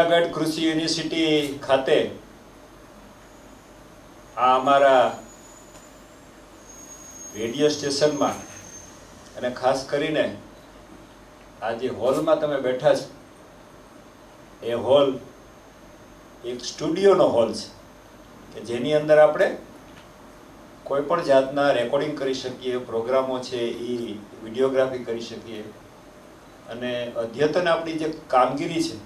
જુનાગઢ કૃષિ યુનિવર્સિટી ખાતે આ અમારા રેડિયો સ્ટેશનમાં અને ખાસ કરીને આ જે હોલમાં તમે બેઠા છો, એ હોલ એક સ્ટુડિયોનો હોલ છે, કે જેની અંદર આપણે કોઈ પણ જાતના રેકોર્ડિંગ કરી શકીએ, પ્રોગ્રામો છે એ વિડીયોગ્રાફી કરી શકીએ. અને અદ્યતન આપણી જે કામગીરી છે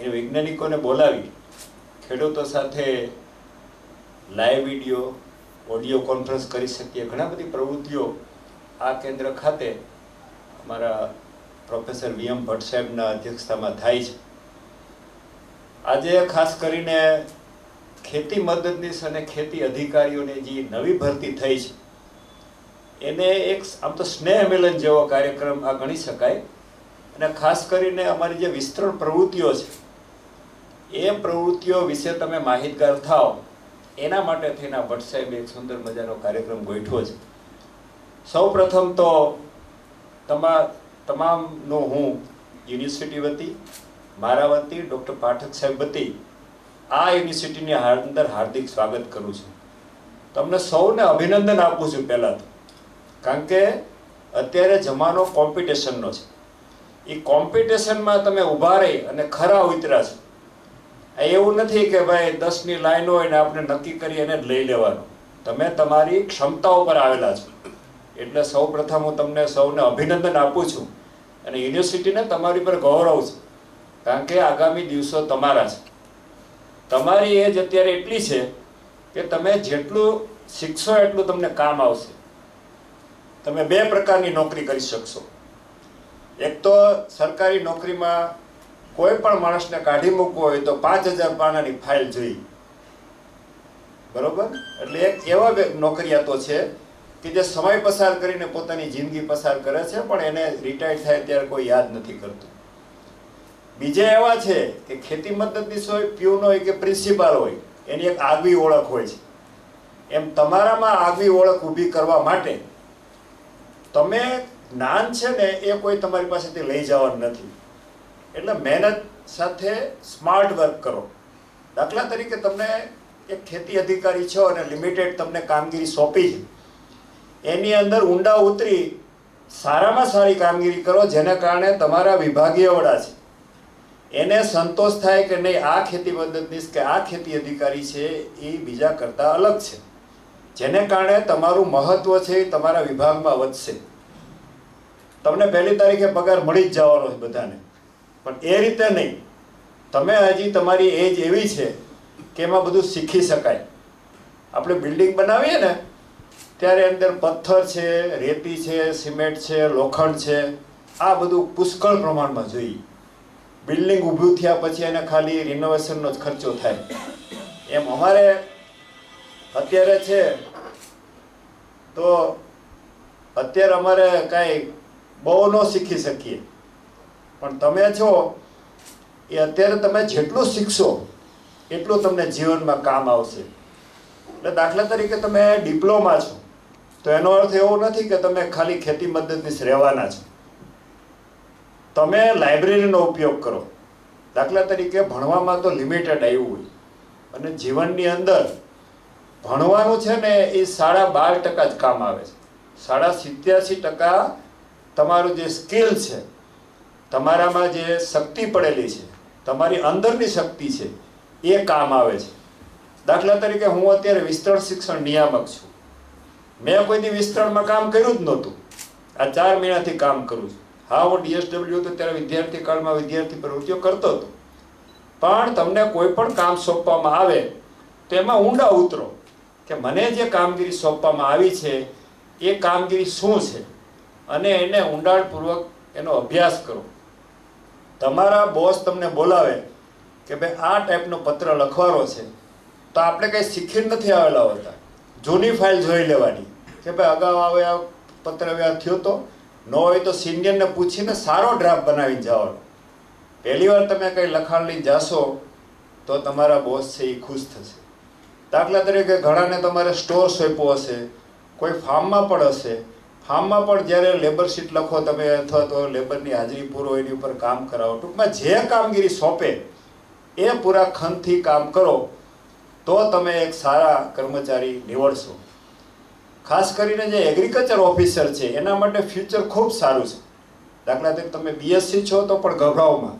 એ વૈજ્ઞાનિકોને બોલાવી, ખેડૂતો સાથે લાઈવ વીડિયો ઓડિયો કોન્ફરન્સ કરી શકીએ. ઘણા બધી પ્રવૃત્તિઓ આ કેન્દ્ર ખાતે અમારા પ્રોફેસર વી એમ ભટ્ટ સાહેબના અધ્યક્ષતામાં થાય છે. આજે ખાસ કરીને ખેતી મદદનીશ અને ખેતી અધિકારીઓની જે નવી ભરતી થઈ છે, એને એક આમ તો સ્નેહ મિલન જેવો કાર્યક્રમ આ ગણી શકાય. અને ખાસ કરીને અમારી જે વિસ્તરણ પ્રવૃત્તિઓ છે એ પ્રવૃત્તિઓ વિશે તમે માહિતગાર થાઓ, એના માટે થઈને ભટ્ટ સાહેબે એક સુંદર મજાનો કાર્યક્રમ ગોઠવો છે. સૌ પ્રથમ તો તમા, તમામનો હું યુનિવર્સિટી વતી, મારા વતી, ડૉક્ટર પાઠક સાહેબ વતી, આ યુનિવર્સિટીની અંદર હાર્દિક સ્વાગત કરું છું. તમને સૌને અભિનંદન આપું છું પહેલાં તો. કારણ કે અત્યારે જમાનો કોમ્પિટિશનનો છે. એ કોમ્પિટિશનમાં તમે ઊભા રહી અને ખરા ઉતર્યા છો. એવું નથી કે ભાઈ દસની લાઈન હોય ને આપણે નક્કી કરી એને લઈ લેવાનું. તમે તમારી ક્ષમતા ઉપર આવેલા છો. એટલે સૌ પ્રથમ હું તમને સૌને અભિનંદન આપું છું અને યુનિવર્સિટીને તમારી પર ગૌરવ છે. કારણ કે આગામી દિવસો તમારા છે. તમારી એજ અત્યારે એટલી છે કે તમે જેટલું શીખશો એટલું તમને કામ આવશે. તમે બે પ્રકારની નોકરી કરી શકશો. એક તો સરકારી નોકરીમાં કોઈ પણ માણસને કાઢી મૂકવો હોય તો પાંચ હજાર પાનાની ફાઇલ જોઈ. બરોબર? એટલે એક એવા નોકરિયાતો છે કે જે સમય પસાર કરીને પોતાની જિંદગી પસાર કરે છે, પણ એને રિટાયર થાય ત્યારે કોઈ યાદ નથી કરતું. બીજા એવા છે કે ખેતી મદદનીશ હોય, પ્યુન હોય કે પ્રિન્સિપાલ હોય, એની એક આગવી ઓળખ હોય છે. એમ તમારામાં આગવી ઓળખ ઊભી કરવા માટે તમે જ્ઞાન છે ને એ કોઈ તમારી પાસેથી લઈ જવાનું નથી. એટલે મહેનત સાથે સ્માર્ટ વર્ક કરો. દાખલા તરીકે તમને એક ખેતી અધિકારી છો અને લિમિટેડ તમને કામગીરી સોંપી છે. એની અંદર ઊંડા ઉતરી સારામાં સારી કામગીરી કરો, જેને કારણે તમારા વિભાગીય વડા છે. એને સંતોષ થાય કે નહીં, આ ખેતી મદદનીશ કે આ ખેતી અધિકારી છે, એ બીજા કરતાં અલગ છે. જેને કારણે તમારું મહત્વ છે એ તમારા વિભાગમાં વધશે. તમને પહેલી તારીખે પગાર મળી જ જવાનો છે બધાને. પણ એ રીતે નહીં. તમે હજી તમારી એજ એવી છે કે એમાં બધું શીખી શકાય. આપણે બિલ્ડિંગ બનાવીએ ને, ત્યારે અંદર પથ્થર છે, રેતી છે, સિમેન્ટ છે, લોખંડ છે, આ બધું પુષ્કળ પ્રમાણમાં જોઈએ. બિલ્ડિંગ ઊભું થયા પછી એને ખાલી રિનોવેશનનો જ ખર્ચો થાય. એમ અમારે અત્યારે છે, તો અત્યારે અમારે કાંઈ બહુ ન શીખી શકીએ. પણ તમે છો એ અત્યારે તમે જેટલું શીખશો, એટલું તમને જીવનમાં કામ આવશે. એટલે દાખલા તરીકે તમે ડિપ્લોમા છો, તો એનો અર્થ એવો નથી કે તમે ખાલી ખેતી મદદનીશ રહેવાના છો. તમે લાઇબ્રેરીનો ઉપયોગ કરો. દાખલા તરીકે ભણવામાં તો લિમિટેડ આવ્યું હોય, અને જીવનની અંદર ભણવાનું છે ને એ સાડા બાર ટકા જ કામ આવે છે. સાડા સિત્યાસી ટકા તમારું જે સ્કિલ છે તમારામાં જે શક્તિ પડેલી છે, તમારી અંદરની શક્તિ છે, એ કામ આવે છે. દાખલા તરીકે હું અત્યારે વિસ્તરણ શિક્ષણ નિયામક છું. મેં કોઈ દી વિસ્તરણમાં કામ કર્યું જ નહોતું. આ ચાર મહિનાથી કામ કરું છું. હા, હું ડીએસડબલ્યુ હતો, ત્યારે વિદ્યાર્થી કાળમાં વિદ્યાર્થી પ્રવૃત્તિઓ કરતો હતો. પણ તમને કોઈ પણ કામ સોંપવામાં આવે, તો એમાં ઊંડા ઉતરો કે મને જે કામગીરી સોંપવામાં આવી છે, એ કામગીરી શું છે? અને એને ઊંડાણપૂર્વક એનો અભ્યાસ કરો. તમારા બોસ તમને બોલાવે કે ભાઈ, આ ટાઈપનો પત્ર લખવાનો છે. તો આપણે કંઈ શીખીને નથી આવેલા હોતા. જૂની ફાઇલ જોઈ લેવાની. કે ભાઈ, અગાઉ આવે આ પત્ર વ્યવહાર થયો તો? ન હોય તો સિનિયરને પૂછીને સારો ડ્રાફ્ટ બનાવીને જવાનો. પહેલી વાર તમે કંઈ લખાણ લઈને જાશો તો તમારા બોસ છે એ ખુશ થશે. દાખલા તરીકે ઘણાને તમારે સ્ટોર સોંપ્યો હશે, કોઈ ફાર્મમાં પણ હશે ફાર્મમાં પણ જ્યારે લેબર શીટ લખો તમે અથવા તો લેબરની હાજરી પૂરો એની ઉપર કામ કરાવો, ટૂંકમાં જે કામગીરી સોંપે એ પૂરા ખંતથી કામ કરો, તો તમે એક સારા કર્મચારી નીવડશો. ખાસ કરીને જે એગ્રીકલ્ચર ઓફિસર છે, એના માટે ફ્યુચર ખૂબ સારું છે. દાખલા તરીકે તમે બીએસસી છો તો પણ ગભરાવમાં.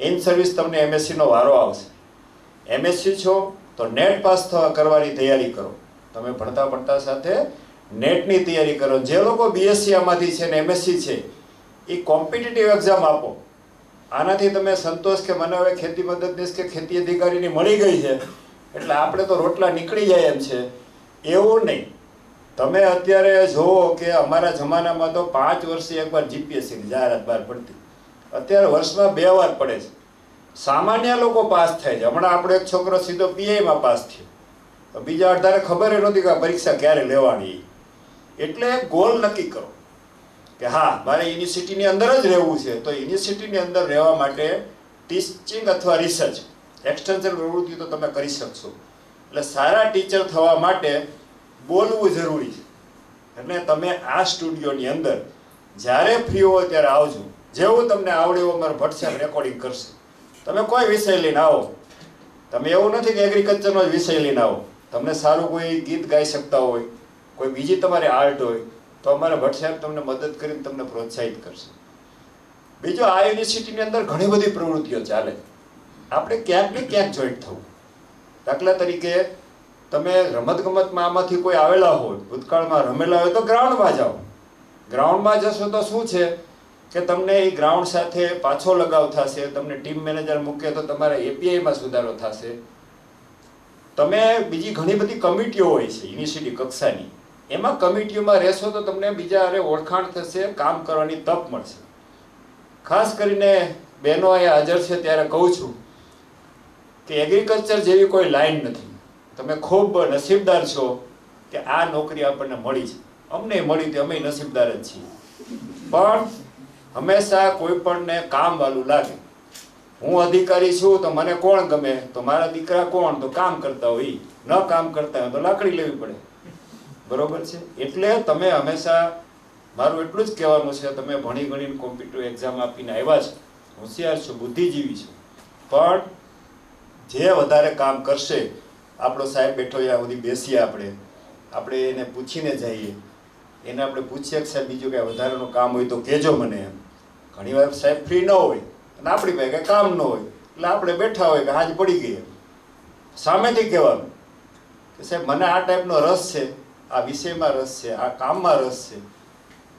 ઇન સર્વિસ તમને એમએસસીનો વારો આવશે. એમએસસી છો તો નેટ પાસ કરવાની તૈયારી કરો. તમે ભણતા ભણતા સાથે નેટની તૈયારી કરો. જે લોકો બીએસસી આમાંથી છે ને એમએસસી છે, એ કોમ્પિટિટિવ એક્ઝામ આપો. આનાથી તમે સંતોષ કે મને હવે ખેતી મદદનીશ કે ખેતી અધિકારીની મળી ગઈ છે. એટલે આપણે તો રોટલા નીકળી જાય એમ છે. એવું નહીં. તમે અત્યારે જુઓ કે અમારા જમાનામાં તો પાંચ વર્ષે એકવાર જીપીએસસીની જાહેરાત બહાર પડતી. અત્યારે વર્ષમાં બે વાર પડે છે. સામાન્ય લોકો પાસ થાય છે. હમણાં આપણો એક છોકરો સીધો પીઆઈમાં પાસ થયો. બીજા અડધારે ખબર નહોતી કે પરીક્ષા ક્યારે લેવાની. એટલે ગોલ નક્કી કરો. કે હા, મારે યુનિવર્સિટીની અંદર જ રહેવું છે, તો યુનિવર્સિટીની અંદર રહેવા માટે ટીચિંગ અથવા રિસર્ચ એક્સટેન્શન પ્રવૃત્તિ તો તમે કરી શકશો. એટલે સારા ટીચર થવા માટે બોલવું જરૂરી છે. એટલે તમે આ સ્ટુડિયોની અંદર જ્યારે ફ્રી હોય ત્યારે આવજો. જેવું તમને આવડે એવું અમારું વોટ્સએપ રેકોર્ડિંગ કરશે. તમે કોઈ વિષય લઈને આવો. તમે એવું નથી કે એગ્રીકલ્ચરનો જ વિષય લઈને આવો. તમને સારું કોઈ ગીત ગાઈ શકતા હોય. કોઈ બીજી તમારી આર્ટ હોય, તો અમારા ભટ્ટ સાહેબ તમને મદદ કરીને તમને પ્રોત્સાહિત કરશે. બીજું આ યુનિવર્સિટીની અંદર ઘણી બધી પ્રવૃત્તિઓ ચાલે. આપણે ક્યાંક ને ક્યાંક જોઈન્ટ થવું. દાખલા તરીકે, તમે રમતગમતમાં આમાંથી કોઈ આવેલા હોય ભૂતકાળમાં રમેલા હોય, તો ગ્રાઉન્ડમાં જાઓ. ગ્રાઉન્ડમાં જશો તો શું છે કે તમને એ ગ્રાઉન્ડ સાથે પાછો લગાવ થશે, તમને ટીમ મેનેજર મૂકે તો તમારા એપીઆઈમાં સુધારો થશે. તમે બીજી ઘણી બધી કમિટીઓ હોય છે યુનિવર્સિટી કક્ષાની. એમાં કમિટીઓમાં રહેશો તો તમને બીજા અરે ઓળખાણ થશે, કામ કરવાની તક મળશે. ખાસ કરીને બહેનો અહીંયા હાજર છે ત્યારે કહું છું કે એગ્રીકલ્ચર જેવી કોઈ લાઈન નથી. તમે ખૂબ નસીબદાર છો કે આ નોકરી આપણને મળી છે. અમને મળી તો અમે નસીબદાર જ છીએ. પણ હંમેશા કોઈ પણને કામ વાલું લાગે. હું અધિકારી છું તો મને કોણ ગમે? તો મારા દીકરા કોણ? તો કામ કરતા હોય. ન કામ કરતા હોય તો લાકડી લેવી પડે. બરોબર છે? એટલે તમે હંમેશા મારું એટલું જ કહેવાનું છે, તમે ભણી ગણીને કોમ્પિટિવ એક્ઝામ આપીને આવ્યા છો. હોશિયાર છો, બુદ્ધિજીવી છો. પણ જે વધારે કામ કરશે, આપણો સાહેબ બેઠો ત્યાં સુધી બેસીએ આપણે. આપણે એને પૂછીને જઈએ. એને આપણે પૂછીએ કે સાહેબ, બીજું કાંઈ વધારાનું કામ હોય તો કહેજો મને એમ. ઘણી વાર સાહેબ ફ્રી ન હોય અને આપણી પાસે કાંઈ કામ ન હોય. એટલે આપણે બેઠા હોય કે હાજ પડી ગઈ એમ. સામેથી કહેવાનું કે સાહેબ, મને આ ટાઈપનો રસ છે. આ વિષયમાં રસ છે, આ કામમાં રસ છે,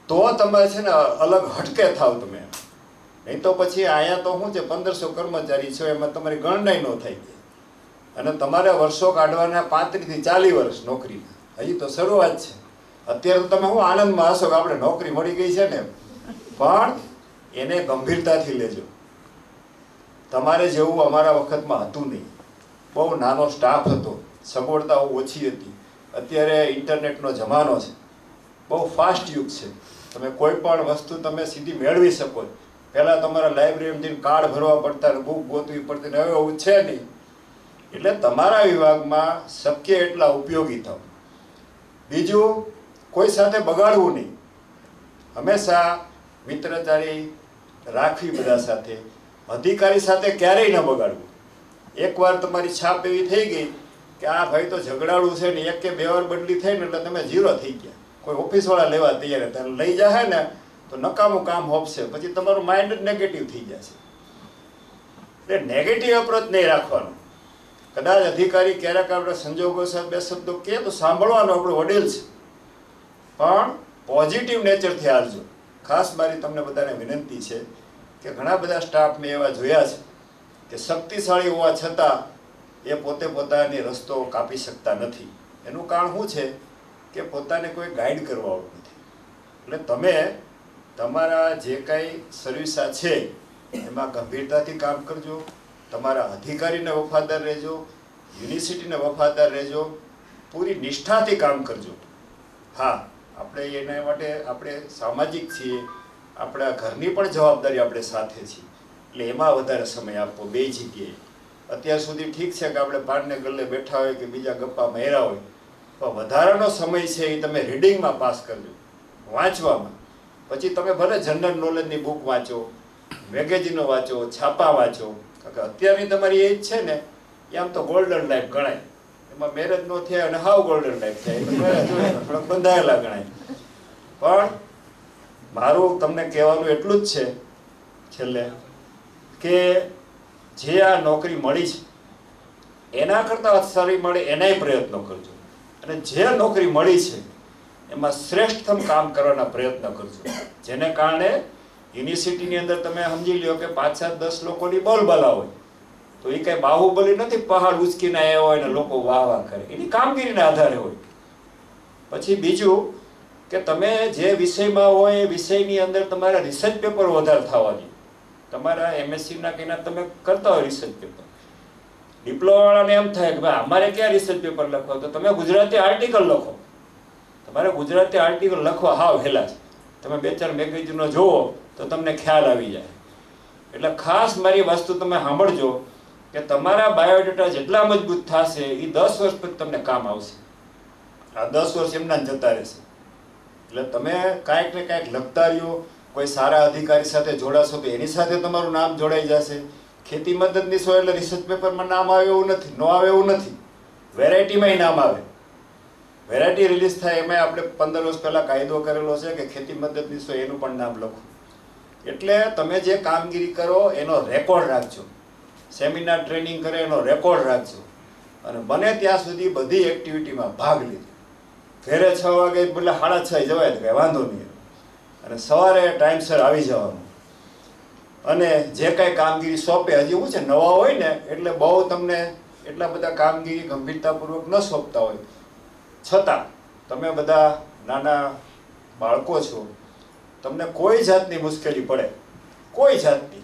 તો તમે છે ને અલગ હટકે થાવ તમે. નહીં તો પછી અહીંયા તો શું છે, પંદરસો કર્મચારી છો, એમાં તમારી ગણનાઈ ન થઈ ગઈ. અને તમારે વર્ષો કાઢવાના પાંત્રીસથી ચાલીસ વર્ષ નોકરીના. હજી તો શરૂઆત છે. અત્યારે તો તમે શું આનંદમાં હશો કે આપણે નોકરી મળી ગઈ છે ને પણ એને ગંભીરતાથી લેજો. તમારે જેવું અમારા વખતમાં હતું નહીં. બહુ નાનો સ્ટાફ હતો, સગવડતાઓ ઓછી હતી. અત્યારે ઇન્ટરનેટનો જમાનો છે. બહુ ફાસ્ટ યુગ છે. તમે કોઈ પણ વસ્તુ તમે સીધી મેળવી શકો. પહેલાં તમારા લાઇબ્રેરીમાં જઈને કાર્ડ ભરવા પડતા બુક ગોતવી પડતી ને હવે એવું છે નહીં. એટલે તમારા વિભાગમાં શક્ય એટલા ઉપયોગી થાવ બીજું, કોઈ સાથે બગાડવું નહીં. હંમેશા મિત્રતારી રાખવી બધા સાથે. અધિકારી સાથે ક્યારેય ન બગાડવું. એકવાર તમારી છાપ એવી થઈ ગઈ કે આ ભાઈ તો ઝઘડાળું છે ને એક કે બે વાર બદલી થઈ ને એટલે તમે ઝીરો થઈ ગયા. કોઈ ઓફિસવાળા લેવા તૈયાર હતા. લઈ જાય ને તો નકામું કામ હોપશે. પછી તમારું માઇન્ડ જ નેગેટિવ થઈ જશે. એટલે નેગેટિવ અપ્રોચ નહીં રાખવાનો. કદાચ અધિકારી ક્યારેક આપણે સંજોગો સાથે બે શબ્દો કહે તો સાંભળવાનો આપણો વડીલ છે. પણ પોઝિટિવ નેચરથી હાલજો. ખાસ મારી તમને બધાને વિનંતી છે કે ઘણા બધા સ્ટાફ મેં એવા જોયા છે કે શક્તિશાળી હોવા છતાં એ પોતે પોતાની રસ્તો કાપી શકતા નથી. એનું કારણ શું છે કે પોતાને કોઈ ગાઈડ કરવાવાળું નથી. એટલે તમે તમારા જે કાંઈ સર્વિસા છે, એમાં ગંભીરતાથી કામ કરજો, તમારા અધિકારીને વફાદાર રહેજો, યુનિવર્સિટીને વફાદાર રહેજો, પૂરી નિષ્ઠાથી કામ કરજો. હા, આપણે એના માટે આપણે સામાજિક છીએ, આપણા ઘરની પણ જવાબદારી આપણે સાથે છીએ. એટલે એમાં વધારે સમય આપવો બે જગ્યાએ. અત્યાર સુધી ઠીક છે કે આપણે પાનને ગલ્લે બેઠા હોય કે બીજા ગપ્પા મહેરા હોય, પણ વધારાનો સમય છે એ તમે રીડિંગમાં પાસ કરજો, વાંચવામાં. પછી તમે ભલે જનરલ નોલેજની બુક વાંચો મેગેઝીનો વાંચો, છાપા વાંચો, કારણ કે અત્યારની તમારી એજ છે ને, એ આમ તો ગોલ્ડન લાઈફ ગણાય. એમાં મેરેજ નો થયા અને હાવ ગોલ્ડન લાઈફ થાય થોડાક બંધાયેલા ગણાય. પણ મારું તમને કહેવાનું એટલું જ છે છેલ્લે, કે જે આ નોકરી મળી છે, એના કરતાં સારી મળે એનાય પ્રયત્નો કરજો. અને જે નોકરી મળી છે, એમાં શ્રેષ્ઠતમ કામ કરવાના પ્રયત્ન કરજો. જેને કારણે યુનિવર્સિટીની અંદર તમે સમજી લ્યો કે પાંચ, સાત, દસ લોકોની બોલબાલા હોય, તો એ કઈ બાહુબલી નથી, પહાડ ઉચકીને આવ્યા હોય ને લોકો વાહ વાહ કરે. એની કામગીરીના આધારે હોય. પછી બીજું કે તમે જે વિષયમાં હોય એ વિષયની અંદર તમારા રિસર્ચ પેપર વધારે થવા જોઈએ. તમારા એમએસસી ના કઈના તમે કરતા હોય રિસર્ચ પેપર ડિપ્લોમા વાળાને એમ થાય કે ભાઈ અમારે ક્યાં રિસર્ચ પેપર લખવા? તો તમે ગુજરાતી આર્ટિકલ લખો. તમારે ગુજરાતી આર્ટિકલ લખવા હાવ હેલા છે. તમે બે ચાર મેગેઝિનો જુઓ, તો તમને ખ્યાલ આવી જાય. એટલે ખાસ મારી વસ્તુ તમે સાંભળજો કે તમારા બાયોડેટા જેટલા મજબૂત થશે એ દસ વર્ષ પછી તમને કામ આવશે. આ દસ વર્ષ એમના જતા રહેશે. એટલે તમે કાંઈક ને કાંઈક લખતા રહ્યો કોઈ સારા અધિકારી સાથે જોડાશો તો એની સાથે તમારું નામ જોડાઈ જશે. ખેતી મદદનીશ એટલે રિસર્ચ પેપરમાં નામ આવે એવું નથી, ન આવે એવું નથી. વેરાયટીમાંય નામ આવે. વેરાયટી રિલીઝ થાય એમાં આપણે પંદર વર્ષ પહેલાં કાયદો કરેલો છે કે ખેતી મદદનીશો એનું પણ નામ લખો. એટલે તમે જે કામગીરી કરો એનો રેકોર્ડ રાખજો. સેમિનાર ટ્રેનિંગ કરે એનો રેકોર્ડ રાખજો. અને બને ત્યાં સુધી બધી એક્ટિવિટીમાં ભાગ લીધો. ઘરે છ વાગે એટલે સાડા છ જવાય તો કાંઈ વાંધો નહીં. અને સવારે ટાઈમસર આવી જવાનું. અને જે કાંઈ કામગીરી સોંપે, હજી હું છે, નવા હોય ને, એટલે બહુ તમને એટલા બધા કામગીરી ગંભીરતાપૂર્વક ન સોંપતા હોય. છતાં, તમે બધા નાના બાળકો છો, તમને કોઈ જાતની મુશ્કેલી પડે. કોઈ જાતની.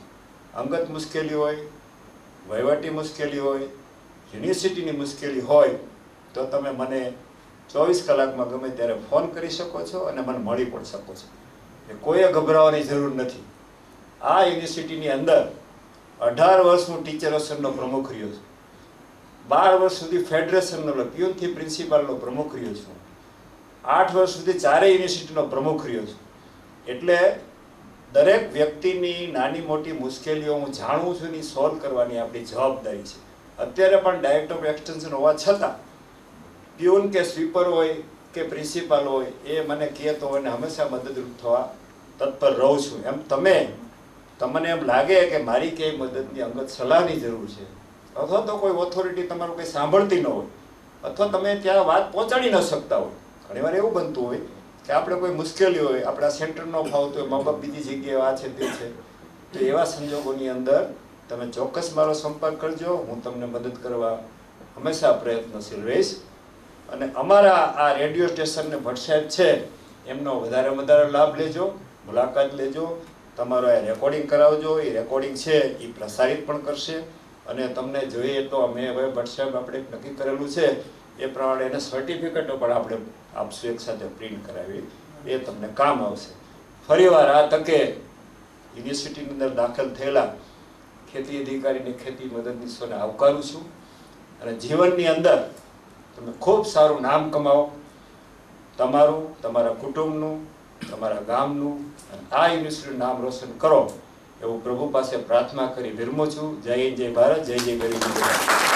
અંગત મુશ્કેલી હોય, વહીવટી મુશ્કેલી હોય, યુનિવર્સિટીની મુશ્કેલી હોય, તો તમે મને ચોવીસ કલાકમાં ગમે ત્યારે ફોન કરી શકો છો અને મને મળી પણ શકો છો. કોઈએ ગભરાવાની જરૂર નથી. આ યુનિવર્સિટીની અંદર અઢાર વર્ષ હું ટીચર અસરનો પ્રમુખ રહ્યો છું. બાર વર્ષ સુધી ફેડરેશનનો પ્યુનથી પ્રિન્સિપાલનો પ્રમુખ રહ્યો છું. આઠ વર્ષ સુધી ચારેય યુનિવર્સિટીનો પ્રમુખ રહ્યો છું. એટલે દરેક વ્યક્તિની નાની મોટી મુશ્કેલીઓ હું જાણું છું એની સોલ્વ કરવાની આપણી જવાબદારી છે. અત્યારે પણ ડાયરેક્ટર ઓફ એક્સટેન્શન હોવા છતાં પ્યુન કે સ્વીપર હોય કે પ્રિન્સિપાલ હોય એ મને કહેતો હોય અને હંમેશા મદદરૂપ થવા તત્પર રહું છું. એમ તમે, તમને એમ લાગે કે મારી કઈ મદદની અંગત સલાહની જરૂર છે? અથવા તો કોઈ ઓથોરિટી તમારું કંઈ સાંભળતી ન હોય. અથવા તમે ત્યાં વાત પહોંચાડી ન શકતા હોય. ઘણીવાર એવું બનતું હોય કે આપણે કોઈ મુશ્કેલી હોય, આપણા સેન્ટર ન ફાવતું હોય મા બાપ બીજી જગ્યાએ આ છે, તે છે. તો એવા સંજોગોની અંદર તમે ચોક્કસ મારો સંપર્ક કરજો. હું તમને મદદ કરવા હંમેશા પ્રયત્નશીલ રહીશ. અને અમારા આ રેડિયો સ્ટેશનને વોટ્સએપ છે, એમનો વધારે વધારે લાભ લેજો. મુલાકાત લેજો. તમારો એ રેકોર્ડિંગ કરાવજો. એ રેકોર્ડિંગ છે, એ પ્રસારિત પણ કરશે. અને તમને જોઈએ તો અમે હવે વોટ્સએપ આપણે નક્કી કરેલું છે. એ પ્રમાણે એને સર્ટિફિકેટો પણ આપણે આપશું, એક સાથે પ્રિન્ટ કરાવી. એ તમને કામ આવશે. ફરીવાર આ તકે યુનિવર્સિટીની અંદર દાખલ થયેલા ખેતી અધિકારીને ખેતી મદદનીશોને આવકારું છું. અને જીવનની અંદર તમે ખૂબ સારું નામ કમાવો. તમારું, તમારા કુટુંબનું તમારા ગામનું અને આ યુનિવર્સિટીનું નામ રોશન કરો. એવું પ્રભુ પાસે પ્રાર્થના કરી વિરમું છું. જય જય ભારત, જય જય ગરીબ ગુજરાત